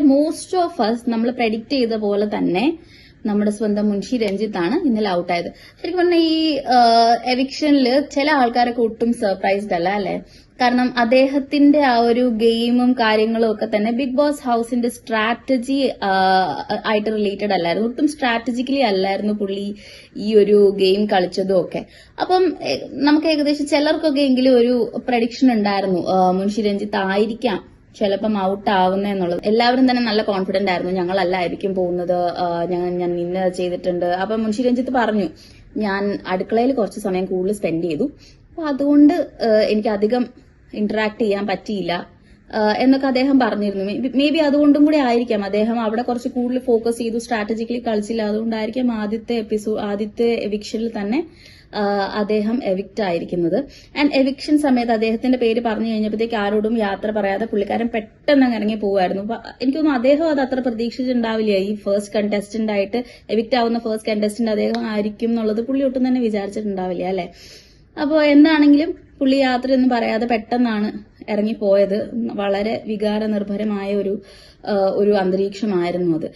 Most of us നമ്മൾ predict ചെയ്ത പോലെ തന്നെ നമ്മുടെ സ്വന്തം മുൻഷി രഞ്ജിത്താണ് ഇന്നലെ ഔട്ടായത് ശരിക്കും പറഞ്ഞാൽ ഈ എവിക്ഷനിൽ ചില ആൾക്കാരൊക്കെ ഒട്ടും സർപ്രൈസ്ഡ് അല്ല അല്ലെ? കാരണം അദ്ദേഹത്തിന്റെ ആ ഒരു ഗെയിമും കാര്യങ്ങളും ഒക്കെ തന്നെ ബിഗ് ബോസ് ഹൗസിന്റെ സ്ട്രാറ്റജി ആയിട്ട് റിലേറ്റഡ് അല്ലായിരുന്നു. ഒട്ടും സ്ട്രാറ്റജിക്കലി അല്ലായിരുന്നു പുള്ളി ഈ ഒരു ഗെയിം കളിച്ചതും ഒക്കെ. അപ്പം നമുക്ക് ഏകദേശം ചിലർക്കൊക്കെ എങ്കിലും ഒരു പ്രഡിക്ഷൻ ഉണ്ടായിരുന്നു. മുൻഷി രഞ്ജിത്ത് ആയിരിക്കാം. ചിലപ്പം ഔട്ട് ആവുന്ന എന്നുള്ളത്. എല്ലാവരും തന്നെ നല്ല കോൺഫിഡന്റ് ആയിരുന്നു. ഞങ്ങളല്ലായിരിക്കും പോകുന്നത്. ഞാൻ ഞാൻ ഇന്ന ചെയ്തിട്ടുണ്ട്. അപ്പം മുൻഷി രഞ്ജിത്ത് പറഞ്ഞു ഞാൻ അടുക്കളയിൽ കുറച്ച് സമയം കൂടുതൽ സ്പെൻഡ് ചെയ്തു. അപ്പൊ അതുകൊണ്ട് എനിക്ക് അധികം ഇന്ററാക്ട് ചെയ്യാൻ പറ്റിയില്ല. എന്നൊക്കെ അദ്ദേഹം പറഞ്ഞിരുന്നു. മേ ബി അതുകൊണ്ടും കൂടി ആയിരിക്കാം. അദ്ദേഹം അവിടെ കുറച്ച് കൂടുതൽ ഫോക്കസ് ചെയ്തു. സ്ട്രാറ്റജിക്കലി കളിച്ചില്ല. അതുകൊണ്ടായിരിക്കാം ആദ്യത്തെ എപ്പിസോഡ് ആദ്യത്തെ എവിക്ഷനിൽ തന്നെ അദ്ദേഹം എവിക്റ്റ് ആയിരിക്കുന്നത്. ആൻഡ് എവിക്ഷൻ സമയത്ത് അദ്ദേഹത്തിന്റെ പേര് പറഞ്ഞു കഴിഞ്ഞപ്പോഴത്തേക്ക് ആരോടും യാത്ര പറയാതെ പുള്ളിക്കാരൻ പെട്ടെന്ന് അങ്ങ് ഇറങ്ങി അപ്പൊ എനിക്ക് തോന്നുന്നു അദ്ദേഹം അത് അത്ര പ്രതീക്ഷിച്ചിട്ടുണ്ടാവില്ല. ഈ ഫസ്റ്റ് കണ്ടസ്റ്റന്റ് ആയിട്ട് എവിക്റ്റ് ആവുന്ന ഫസ്റ്റ് കണ്ടസ്റ്റന്റ് അദ്ദേഹം ആയിരിക്കും എന്നുള്ളത് പുള്ളി ഒട്ടും തന്നെ വിചാരിച്ചിട്ടുണ്ടാവില്ല അല്ലെ? അപ്പോൾ എന്താണെങ്കിലും പുള്ളി യാത്രയൊന്നും പറയാതെ പെട്ടെന്നാണ് ഇറങ്ങിപ്പോയത് വളരെ വികാരനിർഭരമായ ഒരു ഒരു അന്തരീക്ഷമായിരുന്നു അത്.